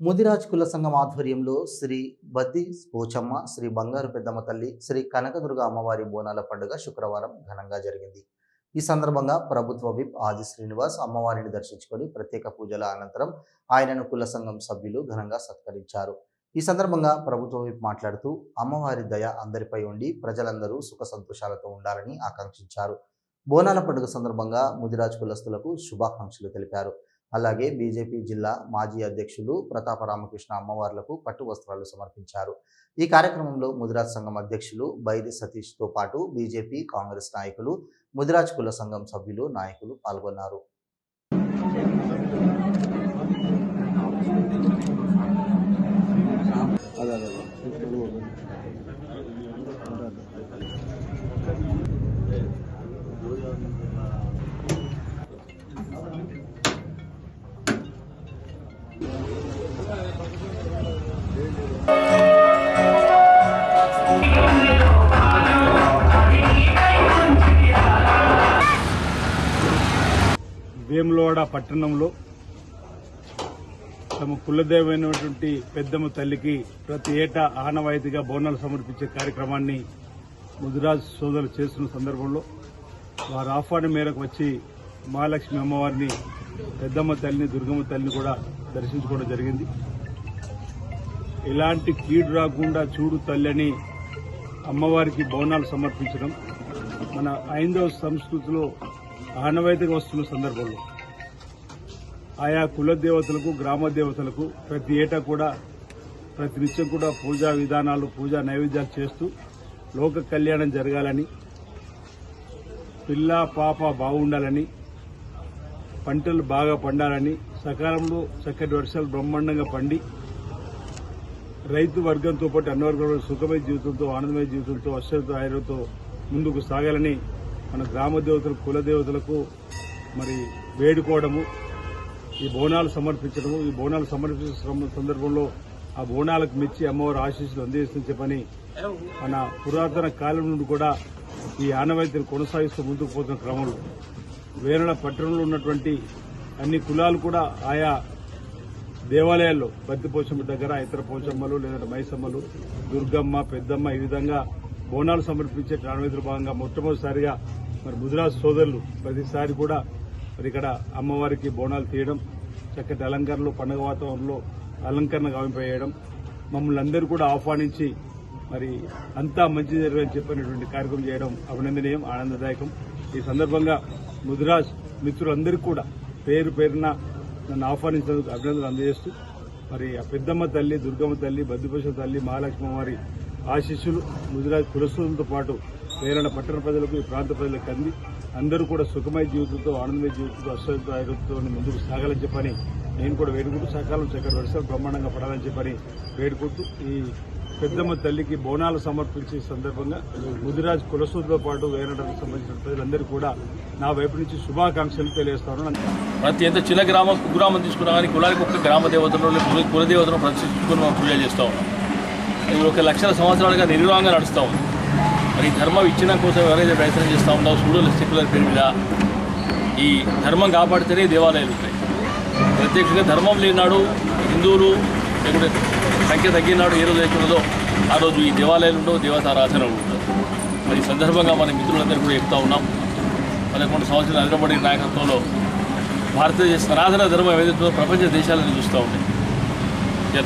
ముదిరాజ్ కుల సంఘం ఆధ్వర్యంలో శ్రీ బద్ది పోచమ్మ శ్రీ బంగారు పెద్దమ్మ తల్లి శ్రీ కనకదుర్గ అమ్మవారి బోనాల పండుగ శుక్రవారం ఘనంగా జరిగింది. ఈ సందర్భంగా ప్రభుత్వ విప్ ఆది శ్రీనివాస్ అమ్మవారిని దర్శించుకొని ప్రత్యేక పూజల అనంతరం ఆయనను కుల సంఘం సభ్యులు ఘనంగా సత్కరించారు. ఈ సందర్భంగా ప్రభుత్వ విప్ మాట్లాడుతూ అమ్మవారి దయ అందరిపై ఉండి ప్రజలందరూ సుఖ సంతోషాలతో ఉండాలని ఆకాంక్షించారు. బోనాల పండుగ సందర్భంగా ముదిరాజ్ కులస్తులకు శుభాకాంక్షలు తెలిపారు. అలాగే బీజేపీ జిల్లా మాజీ అధ్యక్షులు ప్రతాప రామకృష్ణ అమ్మవార్లకు పట్టు వస్త్రాలు సమర్పించారు. ఈ కార్యక్రమంలో ముదిరాజ్ సంఘం అధ్యక్షులు బైరి సతీష్తో పాటు బీజేపీ కాంగ్రెస్ నాయకులు ముదిరాజ్ కుల సంఘం సభ్యులు నాయకులు పాల్గొన్నారు. వేములవాడ పట్టణంలో తమ కులదేవైనటువంటి పెద్దమ్మ తల్లికి ప్రతి ఏటా ఆనవాయితీగా బోనాలు సమర్పించే కార్యక్రమాన్ని ముదిరాజ్ సోదరులు చేస్తున్న సందర్భంలో వారి ఆహ్వానం మేరకు వచ్చి మహాలక్ష్మి అమ్మవారిని పెద్దమ్మ తల్లిని దుర్గమ్మ తల్లిని కూడా దర్శించుకోవడం జరిగింది. ఎలాంటి కీడు రాకుండా చూడు తల్లిని అమ్మవారికి బోనాలు సమర్పించడం. మన ఐందవ సంస్కృతిలో ఆనవాయితీగా వస్తున్న సందర్భంలో ఆయా కుల దేవతలకు గ్రామ దేవతలకు ప్రతి ఏటా కూడా ప్రతి నిత్యం కూడా పూజా విధానాలు పూజా నైవేద్యాలు చేస్తూ లోక కళ్యాణం జరగాలని పిల్ల పాప బాగుండాలని పంటలు బాగా పండాలని సకాలంలో చక్కటి వర్షాలు బ్రహ్మాండంగా పండి రైతు వర్గంతో పాటు అన్ని వర్గాల సుఖమైన జీవితంతో ఆనందమైన జీవితంతో అశ్వతో ఆయుర్తో ముందుకు సాగాలని మన గ్రామ దేవతలు కుల దేవతలకు మరి వేడుకోవడము ఈ బోనాలు సమర్పించడము ఈ బోనాలు సమర్పించే సందర్భంలో ఆ బోనాలకు మెచ్చి అమ్మవారి ఆశీస్సులు అందిస్తుందని పని మన పురాతన కాలం నుండి కూడా ఈ ఆనవాయితీని కొనసాగిస్తూ ముందుకు పోతున్న క్రమంలో వేరళ పట్టణంలో ఉన్నటువంటి అన్ని కులాలు కూడా ఆయా దేవాలయాల్లో బద్ది పోచమ్మ దగ్గర ఇతర పోచమ్మలు లేదంటే మైసమ్మలు దుర్గమ్మ పెద్దమ్మ ఈ విధంగా బోనాలు సమర్పించే ప్రాణవేతుల భాగంగా మొట్టమొదటిసారిగా మరి ముదిరాజు సోదరులు ప్రతిసారి కూడా మరి ఇక్కడ అమ్మవారికి బోనాలు తీయడం చక్కటి అలంకరణలో పండుగ వాతావరణంలో అలంకరణ కావింపేయడం మమ్మల్ని అందరూ కూడా ఆహ్వానించి మరి అంతా మంచి జరగని చెప్పినటువంటి కార్యక్రమం చేయడం అభినందనీయం ఆనందదాయకం. ఈ సందర్భంగా ముదిరాజ్ మిత్రులందరికీ కూడా పేరు పేరున నన్ను ఆహ్వానించినందుకు అభినందనలు అందజేస్తూ మరి ఆ పెద్దమ్మ తల్లి దుర్గమ్మ తల్లి బద్దిపోష తల్లి మహాలక్ష్మి వారి ఆశీస్సులు ముదిరాజ్ కులస్తులతో పాటు వేరణ పట్టణ ప్రజలకు ఈ ప్రాంత ప్రజలకు అంది. అందరూ కూడా సుఖమయ జీవితంతో ఆనందమయ జీవితంతో అశ్వతో ఆరోగ్యంతో ముందుకు సాగాలని చెప్పని నేను కూడా వేడుకుంటూ సకాలం చక్కటి వర్షాలు బ్రహ్మాండంగా పడాలని చెప్పని వేడుకుంటూ ఈ పెద్దమ్మ తల్లికి బోనాలు సమర్పించే సందర్భంగా ముదిరాజ్ కులసూరుతో పాటు వేరడానికి సంబంధించిన ప్రజలందరూ కూడా నా వైపు నుంచి శుభాకాంక్షలు తెలియజేస్తాను. ప్రతి ఎంత చిన్న గ్రామం కుగ్రామం తీసుకున్నా కానీ కులానికి ఒక్క గ్రామ దేవతలు కులదేవతను కుల మనం పూజ చేస్తూ ఉన్నాం. ఒక లక్షల సంవత్సరాలుగా నిర్వాహంగా నడుస్తూ ఉంది. మరి ధర్మం ఇచ్చిన కోసం ఎవరైతే ప్రయత్నం చేస్తూ ఉన్నారో సూడల సెక్యులర్ పేరు మీద ఈ ధర్మం కాపాడితేనే దేవాలయాలు ఉంటాయి. ప్రత్యేకంగా ధర్మం లేనాడు హిందువులు లేకుంటే సంఖ్య తగ్గినాడు ఏ రోజు లేకున్నదో ఆ రోజు ఈ దేవాలయాలు ఉండవు. దేవతారాధన ఉంటుంది మరి సందర్భంగా మన మిత్రులందరూ కూడా చెప్తా ఉన్నాం. పదకొండు సంవత్సరాలు నిలబడి నాయకత్వంలో భారతదేశ సనాతన ధర్మం ఏదైతే ప్రపంచ దేశాలను చూస్తూ ఉన్నాయి.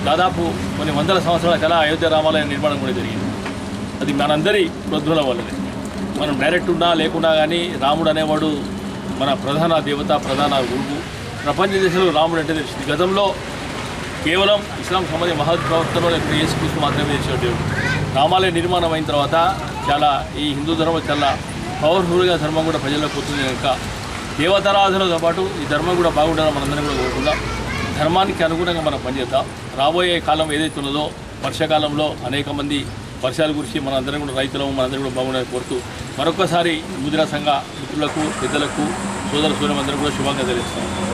దాదాపు కొన్ని వందల సంవత్సరాల కల అయోధ్య రామాలయం నిర్మాణం కూడా జరిగింది. అది మనందరి ప్రోద్బల వల్లనే. మనం డైరెక్ట్ ఉన్నా లేకున్నా కానీ రాముడు అనేవాడు మన ప్రధాన దేవత ప్రధాన గురువు. ప్రపంచ దేశంలో రాముడు అంటే తెలిసింది గతంలో కేవలం ఇస్లాం సంబంధించిన మహత్ ప్రవర్తనలో లేకపోతే యేసుక్రీస్తు మాత్రమే చేసిన దేవుడు. రామాలయ నిర్మాణం అయిన తర్వాత చాలా ఈ హిందూ ధర్మం చాలా పవర్ఫుల్గా ధర్మం కూడా ప్రజల్లోకి పోతుంది కనుక దేవతారాధనతో పాటు ఈ ధర్మం కూడా బాగుండాలని మనందరం కూడా కోరుకుందాం. ధర్మానికి అనుగుణంగా మనం పనిచేద్దాం. రాబోయే కాలం ఏదైతే ఉన్నదో వర్షాకాలంలో అనేక మంది వర్షాల గురించి మనందరం కూడా రైతులము మనందరం కూడా బాగుండాలని కోరుతూ మరొకసారి ముద్రా సంఘ మిత్రులకు పెద్దలకు సోదర సూర్యమందరం కూడా శుభంగా తెలియజేస్తాం